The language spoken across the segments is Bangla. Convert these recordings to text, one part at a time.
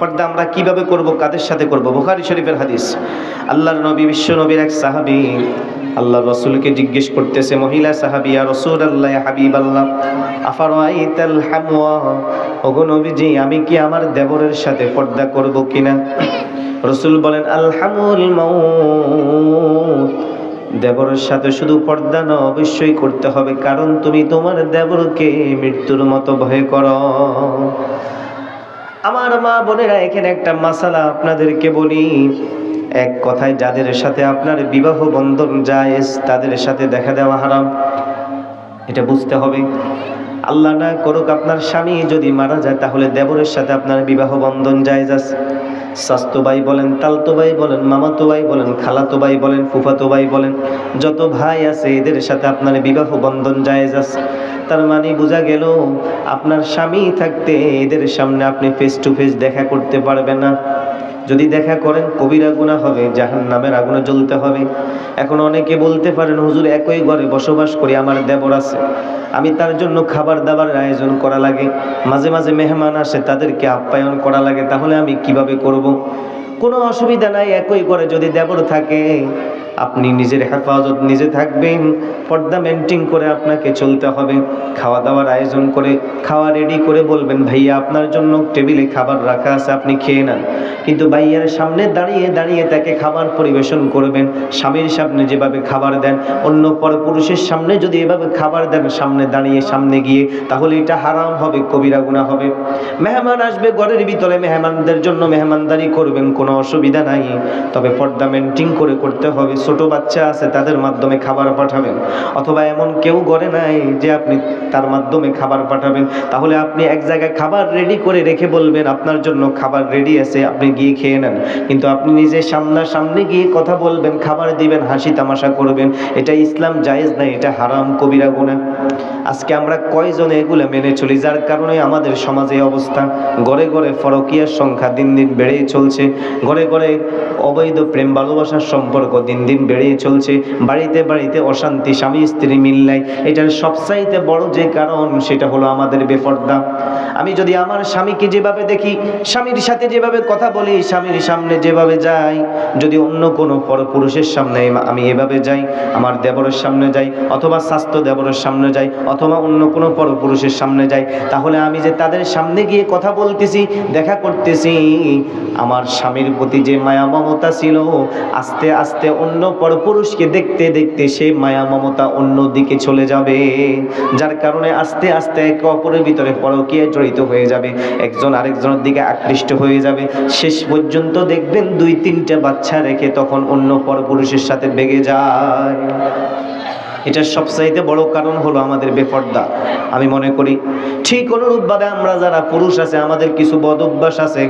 পর্দা আমরা কীভাবে করব, কাদের সাথে করব? বুখারী শরীফের হাদিস। আল্লাহর নবী, বিশ্ব নবীর এক সাহাবী আল্লাহ রসুলকে জিজ্ঞেস করতেছে, মহিলা সাহাবিয়া রসুল আল্লাহ হাবিব আল্লাহ আফার আইতাল হামওয়া? ওগো নবীজি, আমি কি আমার দেবরের সাথে পর্দা করব কিনা? রসুল বলেন, আলহামুল মাউত। দেবরের সাথে শুধু পর্দা না, অবশ্যই করতে হবে, কারণ তুমি তোমার দেবরকে মৃত্যুর মতো ভয় করো। আমার মা বোনেরা, এখানে একটা মাসালা আপনাদেরকে বলি। এক কথায়, যাদের সাথে আপনার বিবাহ বন্ধন জায়েজ, তাদের সাথে দেখা দেওয়া হারাম। এটা বুঝতে হবে। আল্লাহ না করুক আপনার স্বামী যদি মারা যায়, তাহলে দেবরের সাথে আপনার বিবাহ বন্ধন জায়েজ আছে। স্বাস্থ্য ভাই বলেন তালতো ভাই বলেন মামাতো ভাই বলেন খালাতো ভাই বলেন ফুফাতো ভাই বলেন, যত ভাই আছে এদের সাথে আপনার বিবাহ বন্ধন জায়েজ আছে। তার মানে বোঝা গেল, আপনার স্বামী থাকতে এদের সামনে আপনি ফেস টু ফেস দেখা করতে পারবেন না। যদি দেখা করেন কবির গুণা হবে জাহান নামের আগুনে জ্বলতে হবে। এখন অনেকে বলতে পারেন, হুজুর, একই ঘরে বসবাস করি, আমার দেবর আছে। আমি তার জন্য খাবার দাবার আয়োজন করা লাগে। মাঝে মাঝে মেহমান আসে, তাদেরকে আপ্যায়ন করা লাগে। তাহলে আমি কীভাবে করব। কোনো অসুবিধা নাই, একই ঘরে যদি দেবর থাকে আপনি নিজের হেফাজত নিজে থাকবেন, পর্দা মেনটেন করে আপনাকে চলতে হবে খাওয়া দাওয়ার আয়োজন করে, খাওয়া রেডি করে বলবেন, ভাইয়া, আপনার জন্য টেবিলে খাবার রাখা আছে, আপনি খেয়ে নেন। কিন্তু ভাইয়ার সামনে দাঁড়িয়ে দাঁড়িয়ে তাকে খাবার পরিবেশন করবেন, স্বামীর সামনে যেভাবে খাবার দেন, অন্য পর পুরুষের সামনে যদি এভাবে খাবার দেন, সামনে দাঁড়িয়ে, সামনে গিয়ে, তাহলে এটা হারাম হবে, কবিরা গুণা হবে। মেহমান আসবে, ঘরের ভিতরে মেহমানদের জন্য মেহমানদারি করবেন, কোনো অসুবিধা নাই। তবে পর্দা মেনটেন করে করতে হবে ছোট বাচ্চা আছে, তাদের মাধ্যমে খাবার পাঠাবেন। অথবা এমন কেউ গড়ে নাই যে আপনি তার মাধ্যমে খাবার পাঠাবেন। তাহলে আপনি এক জায়গায় খাবার রেডি করে রেখে বলবেন, আপনার জন্য খাবার রেডি আছে, আপনি গিয়ে খেয়ে নেন। কিন্তু আপনি নিজে সামনাসামনি গিয়ে কথা বলবেন, খাবার দিবেন, হাসি তামাশা করবেন। এটা ইসলাম জায়েজ নাই, এটা হারাম কবিরা গুণা আজকে আমরা কয়জন এগুলো মেনে চলি? যার কারণে আমাদের সমাজে অবস্থা। গড়ে গড়ে ফরকিয়ার সংখ্যা দিন দিন বেড়েই চলছে। ঘরে ঘরে অবৈধ প্রেম ভালোবাসার সম্পর্ক দিন দিন বেড়েই চলছে। বাড়িতে বাড়িতে অশান্তি, স্বামী, স্ত্রী মিল্লাই এটার সবচাইতে বড় যে কারণ, সেটা হলো আমাদের বেপর্দা আমি যদি আমার স্বামীকে যেভাবে দেখি, স্বামীর সাথে যেভাবে কথা বলি, স্বামীর সামনে যেভাবে যাই, যদি অন্য কোনো পরপুরুষের সামনে আমি এভাবে যাই, আমার দেবরের সামনে যাই, অথবা স্বাস্থ্য দেবরের সামনে যাই, অথবা অন্য কোনো পরপুরুষের সামনে যাই, তাহলে আমি যে তাদের সামনে গিয়ে কথা বলতেছি, দেখা করতেছি, আমার স্বামীর প্রতি যে মায়া মমতা ছিল, আস্তে আস্তে অন্য পরপুরুষকে দেখতে দেখতে সে মায়া মমতা অন্য দিকে চলে যাবে। যার কারণে আস্তে আস্তে একে অপরের ভিতরে পরকীয় জড়িত হয়ে যাবে। একজন আরেকজনের দিকে আকৃষ্ট হয়ে যাবে। শেষ পর্যন্ত দেখবেন দুই তিনটা বাচ্চা রেখে তখন অন্য পরপুরুষের সাথে বেগে যায়। এটার সবচাইতে বড় কারণ হলো আমাদের বেপর্দা আমি মনে করি, ঠিক অনুরূপভাবে আমরা যারা পুরুষ আছে, আমাদের কিছু বদ অভ্যাস আছে,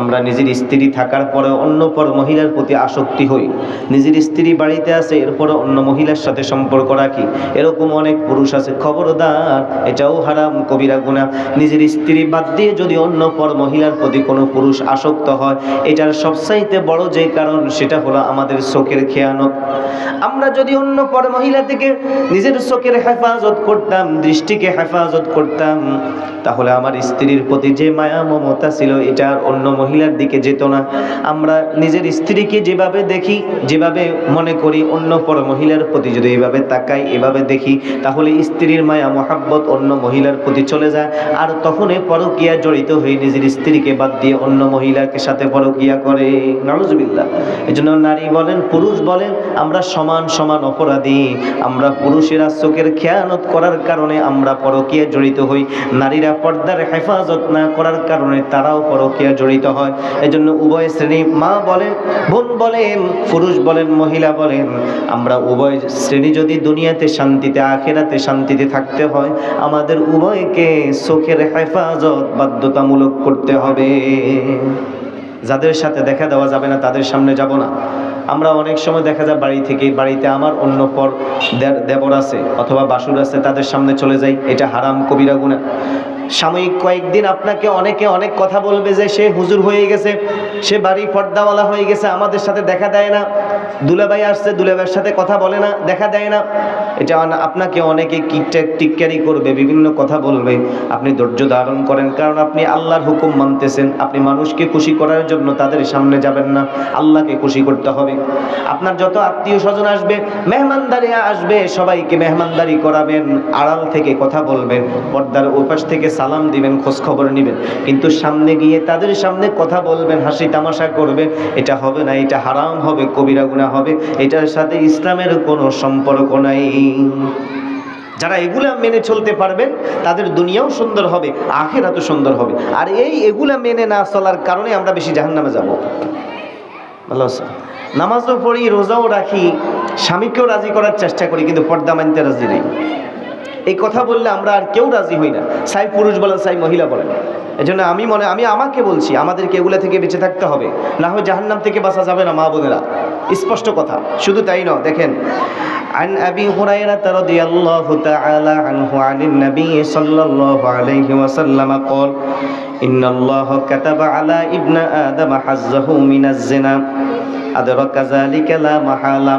আমরা নিজের স্ত্রী থাকার পরে অন্য পর মহিলার প্রতি আসক্তি হই। নিজের স্ত্রী বাড়িতে আছে এরপরে অন্য মহিলার সাথে সম্পর্ক রাখি। এরকম অনেক পুরুষ আছে, খবরদার, এটাও হারাম, কবিরা গুণা নিজের স্ত্রী বাদ দিয়ে যদি অন্য পর মহিলার প্রতি কোনো পুরুষ আসক্ত হয়, এটার সবচাইতে বড় যে কারণ, সেটা হলো আমাদের চোখের খেয়ানত। আমরা যদি অন্য পর মহিলা থেকে নিজের চোখের হেফাজত করতাম, দৃষ্টিকে হেফাজত করতাম। তাহলে আমার স্ত্রীর প্রতি যে মায়া, মমতা ছিল, এটা আর অন্য মহিলার দিকে যেত না। আমরা নিজের স্ত্রীকে যেভাবে দেখি, যেভাবে মনে করি, অন্য পর মহিলার প্রতি যদি এভাবে তাকাই, এভাবে দেখি, তাহলে স্ত্রীর মায়া, মহাব্বত অন্য মহিলার প্রতি চলে যায়। আর তখনই পরকিয়া জড়িত হয়ে নিজের স্ত্রীকে বাদ দিয়ে অন্য মহিলাকে সাথে পরকিয়া করে। নারুজবিল্লা এই জন্য নারী বলেন, পুরুষ বলেন, আমরা সমান সমান অপরাধী। আমরা পুরুষেরা চোখের খেয়ানত করার কারণে আমরা পরকিয়া জড়িত হই। নারীরা পর্দার হেফাজত না করার কারণে তারাও পরকিয়া জড়িত হয়। এজন্য উভয় শ্রেণি মা বলেন, বোন বলেন, পুরুষ বলেন, মহিলা বলেন, আমরা উভয় শ্রেণি যদি দুনিয়াতে শান্তিতে, আখেরাতে শান্তিতে থাকতে হয়, আমাদের উভয়কে চোখের হেফাজত বাধ্যতামূলক করতে হবে। যাদের সাথে দেখা দেওয়া যাবে না, তাদের সামনে যাব না। আমরা অনেক সময় দেখা যায় বাড়ি থেকে, বাড়িতে আমার অন্য পর দেবর আছে অথবা বাসুর আছে, তাদের সামনে চলে যাই, এটা হারাম কবিরা গুণা সাময়িক কয়েকদিন আপনাকে অনেকে অনেক কথা বলবে যে সে হুজুর হয়ে গেছে, সে বাড়ি পর্দাওয়ালা হয়ে গেছে, আমাদের সাথে দেখা দেয় না। দুলাভাই আসছে, দুলাভাইয়ের সাথে কথা বলে না, দেখা দেয় না। এটা আপনাকে অনেকে কিকট্যাক টিক্কারি করবে, বিভিন্ন কথা বলবে। আপনি ধৈর্য ধারণ করেন, কারণ আপনি আল্লাহর হুকুম মানতেছেন। আপনি মানুষকে খুশি করার জন্য তাদের সামনে যাবেন না, আল্লাহকে খুশি করতে হবে। আপনার যত আত্মীয় স্বজন আসবে, মেহমানদারি আসবে, সবাইকে মেহমানদারি করাবেন, আড়াল থেকে কথা বলবেন, পর্দার ওপাশ থেকে সালাম দিবেন খোঁজ খবর নেবেন। কিন্তু সামনে গিয়ে তাদের সামনে কথা বলবেন হাসি তামাশা করবেন, এটা হবে না, এটা হারাম হবে, কবিরা গুনাহ হবে, এটার সাথে ইসলামের কোনো সম্পর্ক নাই। যারা এগুলা মেনে চলতে পারবেন, তাদের দুনিয়াও সুন্দর হবে, আখেরাতও সুন্দর হবে। আর এই এগুলা মেনে না চলার কারণে আমরা বেশি জাহান্নামে যাব। ভালো আছে নামাজও পড়ি, রোজাও রাখি, স্বামীকেও রাজি করার চেষ্টা করি, কিন্তু পর্দা মানতে রাজি নেই। এই কথা বললে আমরা আর কেউ রাজি হই না। সাই পুরুষ বলেন, সাই মহিলা বলেন। এজন্য আমি মনে আমি আমাকে বলছি আমাদেরকে এগুলা থেকে বেঁচে থাকতে হবে না হয় জাহান্নাম থেকে বাঁচা যাবে না মা বোনেরা স্পষ্ট কথা শুধু তাই নয় দেখেন عن أبي هريرة رضي الله تعالى عنه عن النبي صلى الله عليه وسلم قال إن الله كتب على ابن آدم حظه من الزنا أدرك ذلك لا محالة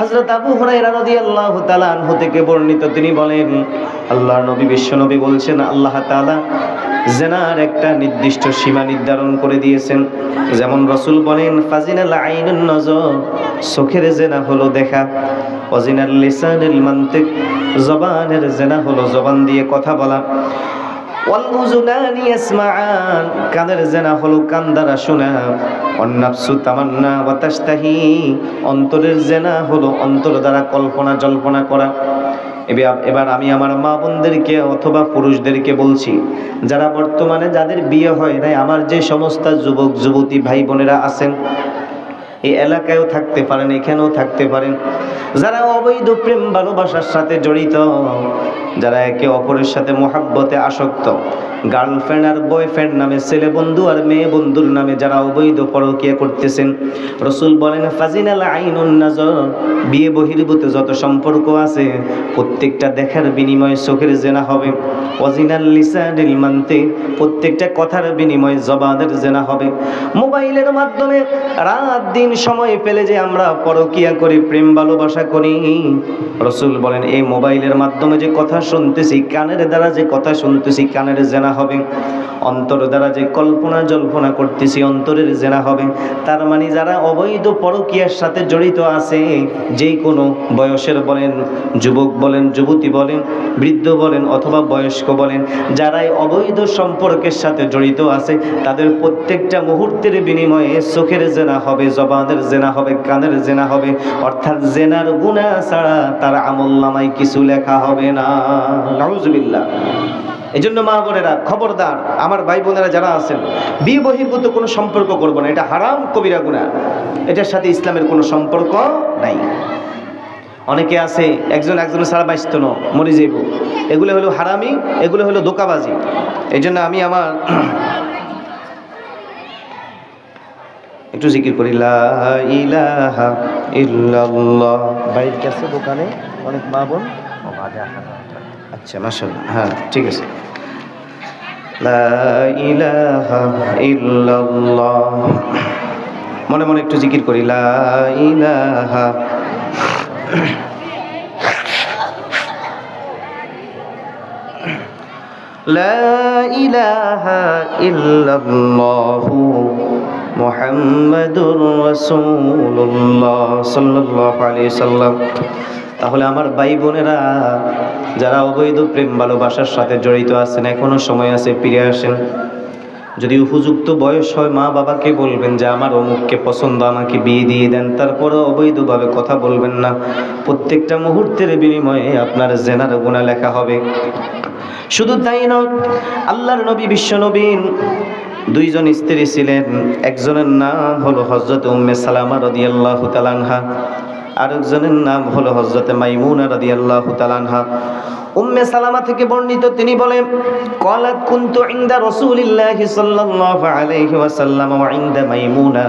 হযরত আবু হুরায়রা রাদিয়াল্লাহু তাআলা আনহু থেকে বর্ণিত তিনি বলেন আল্লাহর নবী বিশ্ব নবী বলছেন আল্লাহ তাআলা জেনার একটা নির্দিষ্ট সীমা নির্ধারণ করে দিয়েছেন। যেমন রসুল বলেন ফাজিনাল আইনুন নজর চোখের জেনা হলো দেখা। অজিনাল লিসানিল মান্তিক, জবানের জেনা হলো জবান দিয়ে কথা বলা। হলো শোনা। তামান্না অন্তরের জেনা হলো অন্তর দ্বারা কল্পনা জল্পনা করা। এবার আমি আমার মা বোনদেরকে অথবা পুরুষদেরকে বলছি, যারা বর্তমানে যাদের বিয়ে হয় নাই, আমার যে সমস্ত যুবক, যুবতী ভাই বোনেরা আছেন, এই এলাকায়ও থাকতে পারেন, এখানেও থাকতে পারেন, যারা অবৈধ প্রেম ভালোবাসার সাথে জড়িত, যারা একে অপরের সাথে মহাব্বতে আসক্ত গার্লফ্রেন্ড আর বয়ফ্রেন্ড নামে ছেলে বন্ধু আর মেয়ে বন্ধুর নামে যারা অবৈধ পরকিয়া করতেছেন। রসুল বলেন, ফাজিনাল আইনুন নাজর। বিয়ে বহির্ভূত যত সম্পর্ক আছে, প্রত্যেকটা দেখার বিনিময়ে চোখের জেনা হবে। অজিনাল লিসানিল মানতে প্রত্যেকটা কথার বিনিময়ে জবাদের জেনা হবে। মোবাইলের মাধ্যমে রাত দিন সময় পেলে যে আমরা পরকিয়া করি, প্রেম, ভালোবাসা করি। রসুল বলেন, এই মোবাইলের মাধ্যমে যে কথা শুনতেছি, কানের দ্বারা যে কথা শুনতেছি, কানের জেনা হবে। অন্তর দ্বারা যে কল্পনা জল্পনা করতেছি, অন্তরের জেনা হবে। তার মানে যারা অবৈধ পরকিয়ার সাথে জড়িত আছে, যে কোনো বয়সের বলেন, যুবক বলেন, যুবতী বলেন, বৃদ্ধ বলেন অথবা বয়স্ক বলেন, যারাই অবৈধ সম্পর্কের সাথে জড়িত আছে, তাদের প্রত্যেকটা মুহূর্তের বিনিময়ে চোখের জেনা হবে, জবানের জেনা হবে, কানের জেনা হবে। অর্থাৎ জেনার গুণা ছাড়া তার আমল নামায় কিছু লেখা হবে না। নাউজুবিল্লাহ। এই জন্য মা বোনেরা খবরদার আমার ভাই বোনেরা যারা আছেন বিয়ে বহির্ভূত কোনো সম্পর্ক করব না। এটা হারাম কবিরা গুণা এটার সাথে ইসলামের কোনো সম্পর্ক নাই। অনেকে আছে একজন একজনের সারা বাইস্ত ন মরে যাইব। এগুলো হলো হারামি এগুলো হলো দোকাবাজি এই জন্য আমি আমার একটু জিকির করি লা ইলাহা ইল্লাল্লাহ। বাইক আছে দোকানে অনেক মা বোন। আচ্ছা মাশাআল্লাহ হ্যাঁ ঠিক আছে লা ইলাহা ইল্লাল্লাহ মনে মনে একটু জিকির করি লা ইলাহা لا إله إلا الله محمد رسول الله صلى الله عليه وسلم তাহলে আমার ভাই বোনেরা, যারা অবৈধ প্রেম ভালোবাসার সাথে জড়িত আছেন, এখনও সময় আছে, ফিরে আসেন। যদি উপযুক্ত বয়স হয়, মা বাবাকে বলবেন যে, আমার অমুককে পছন্দ, আমাকে বিয়ে দিয়ে দেন। তারপরে অবৈধভাবে কথা বলবেন না। প্রত্যেকটা মুহূর্তের বিনিময়ে আপনার জেনার গুণা লেখা হবে। শুধু তাই নয়, আল্লাহর নবী, বিশ্ব নবীন দুইজন স্ত্রী ছিলেন। একজনের নাম হলো হজরত উম্মে সালামা রদিয়াল্লাহু তালানহা আরেকজনের নাম হলো হজরতে মাইমুনা রদিয়াল্লাহু তালানহা উম্মে সালামা থেকে বর্ণিত তিনি বলেন, কলাত কুনতু ইনদা রাসূলিল্লাহি সাল্লাল্লাহু আলাইহি ওয়াসাল্লাম ওয়া ইনদা মাইমুনা।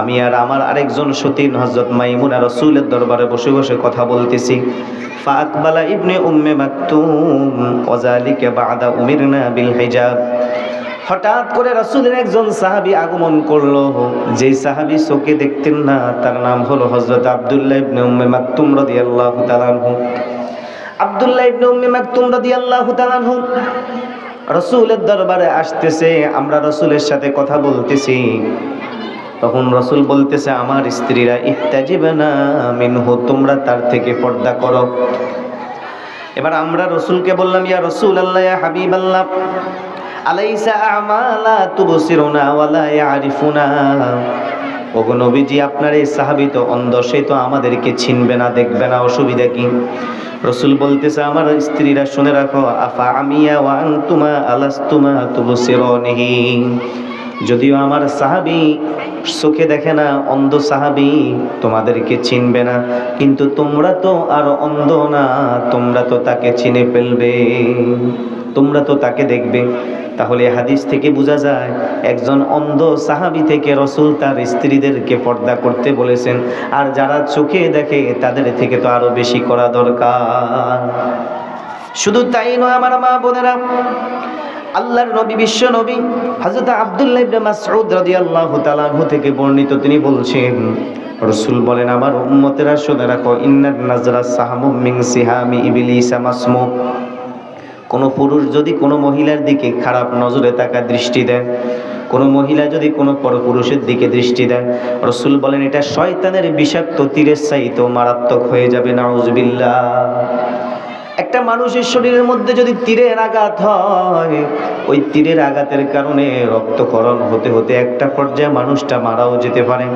আমি আর আমার আরেকজন সতীন হজরত মাইমুনা রসুলের দরবারে বসে বসে কথা বলতেছি। ফাকবালা ইবনে উম্মে মাকতুম ওয়াজালিকা বাদা উমিরনা বিল হিজাব। হঠাৎ করে রাসূলের একজন সাহাবী আগমন করল। যেই সাহাবী চোখে দেখতেন না, তার নাম হলো হযরত আবদুল্লাহ ইবনে উম্মে মাকতুম রাদিয়াল্লাহু তাআলা আনহু। আব্দুল্লাহ ইবনে উম্মে মাকতুম রাদিয়াল্লাহু তাআলা আনহু। রসুলের দরবারে আসতেছে, আমরা রসুলের সাথে কথা বলতেছি। তখন রসুল বলতেছে, আমার স্ত্রীরা ইহতাজিবে না মিনহু, তোমরা তার থেকে পর্দা করো। এবার আমরা রসুলকে বললাম, ইয়া রসুল আল্লাহ হাবিব আল্লাহ আলাইসা আমালা তুবসিরুনা ওয়ালা ইয়ারিফুনা। ওগো নবীজি, আপনার এই সাহাবি তো অন্ধ, সে তো আমাদেরকে চিনবে না, দেখবে না, অসুবিধা কি? রসুল বলতেছে, আমার স্ত্রীরা শুনে রাখো, আফা আমিয়া ওয়া আনতুমা আলাস্তুমা তুবসিরুনিহি। যদিও আমার সাহাবী চোখে দেখে না, অন্ধ সাহাবি তোমাদেরকে চিনবে না, কিন্তু তোমরা তো আর অন্ধ না, তোমরা তো তাকে চিনে ফেলবে, তোমরা তো তাকে দেখবে। তাহলে হাদিস থেকে বোঝা যায়, একজন অন্ধ সাহাবি থেকে রসুল তার স্ত্রীদেরকে পর্দা করতে বলেছেন, আর যারা চোখে দেখে তাদের থেকে তো আরও বেশি করা দরকার। শুধু তাই নয় আমার মা বোনেরা, আল্লাহর নবী, বিশ্ব নবী, হযরত আব্দুল্লাহ ইবনে মাসউদ রাদিয়াল্লাহু তাআলা থেকে বর্ণিত তিনি বলছেন, রসুল বলেন, আমার উম্মতেরা শুনে রাখো, ইন্নান নাজরা সাহামু মিন সিহামি ইবলিস মাসমু। কোনো পুরুষ যদি কোনো মহিলার দিকে খারাপ নজরে তাকা দৃষ্টি দেয়, কোনো মহিলা যদি কোনো পরপুরুষের দিকে দৃষ্টি দেয়, রসুল বলেন, এটা শয়তানের বিষাক্ত তীরের চাইতো মারাত্মক হয়ে যাবে, নাউজবিল্লাহ। একটা মানুষের শরীরের মধ্যে যদি তীরের আঘাত হয়, ওই তীরের আঘাতের কারণে রক্তকরণ হতে হতে একটা পর্যায়ে মানুষটা মারাও যেতে পারে।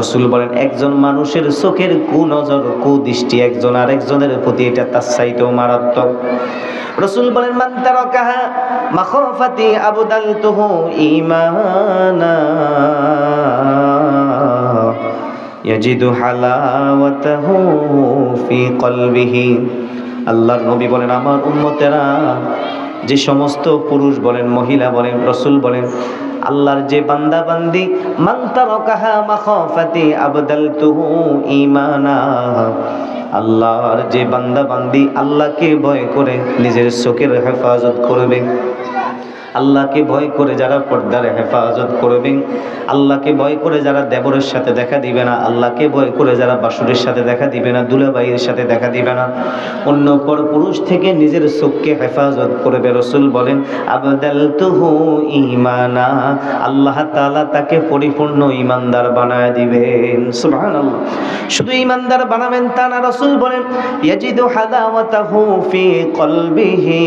রসুল বলেন, একজন মানুষের চোখের কু নজর কু দৃষ্টি একজন আরেকজনের প্রতি এটা তার চাইতেও মারাত্মক। রসুল বলেন, মান তারাকাহা মাখাফাতি আবদালতুহু ঈমানা ইয়াজিদু হালাওয়াতাহু ফি কলবিহি। আল্লাহর নবী বলেন, আমার উম্মতেরা, যে সমস্ত পুরুষ বলেন, মহিলা বলেন, রসুল বলেন, আল্লাহর যে বান্দা বান্দি মান তারাকাহা মাখাফাতি আবদালতুহু ঈমানা। আল্লাহর যে বান্দা বান্দি আল্লাহকে ভয় করে নিজের চোখের হেফাজত করবে। আল্লাহকে ভয় করে যারা পর্দার হেফাজত করবেন, আল্লাহকে ভয় করে যারা দেবরের সাথে দেখা দিবে না, আল্লাহকে ভয় করে যারা বাসুরের সাথে দেখা দিবে না দুলাবাইয়ের সাথে দেখা দিবে না। অন্য পর পুরুষ থেকে নিজের চোখকে হেফাজত করবে। রসুল বলেন আবদাল তুহু ইমানা আল্লাহ তাআলা তাকে পরিপূর্ণ ইমানদার বানায় দিবেন। সুবহানাল্লাহ। শুধু ইমানদার বানাবেন তা না, রসুল বলেন, ইয়াজিদু হালাওয়াতাহু ফি কলবিহি।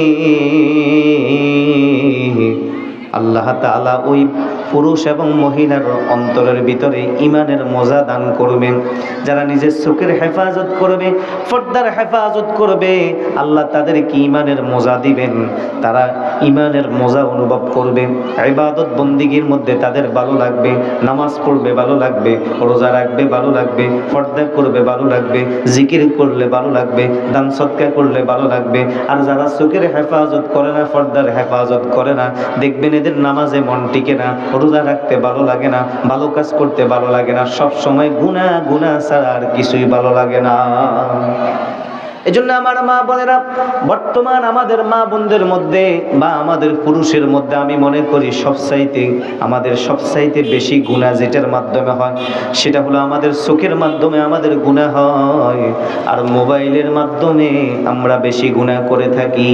আল্লাহ তালা ওই পুরুষ এবং মহিলার অন্তরের ভিতরে ইমানের মজা দান করবেন যারা নিজের চোখের হেফাজত করবে পর্দার হেফাজত করবে, আল্লাহ তাদেরকে ইমানের মজা দিবেন। তারা ইমানের মজা অনুভব করবে। ইবাদত বন্দিগির মধ্যে তাদের ভালো লাগবে, নামাজ পড়বে ভালো লাগবে, রোজা রাখবে ভালো লাগবে পর্দা করবে ভালো লাগবে, জিকির করলে ভালো লাগবে, দান সৎকার করলে ভালো লাগবে। আর যারা চোখের হেফাজত করে না পর্দার হেফাজত করে না, দেখবেন এদের নামাজে মন টিকে না রোজা রাখতে ভালো লাগে না, ভালো কাজ করতে ভালো লাগে না, সব সময় গুণা গুণা ছাড়া আর কিছুই ভালো লাগে না। এজন্য আমার মা বোনেরা, বর্তমান আমাদের মা বোনদের মধ্যে বা আমাদের পুরুষের মধ্যে আমি মনে করি সবসাইতে আমাদের সবসাইতে বেশি গুণা যেটার মাধ্যমে হয়, সেটা হলো আমাদের চোখের মাধ্যমে আমাদের গুণা হয়, আর মোবাইলের মাধ্যমে আমরা বেশি গুণা করে থাকি।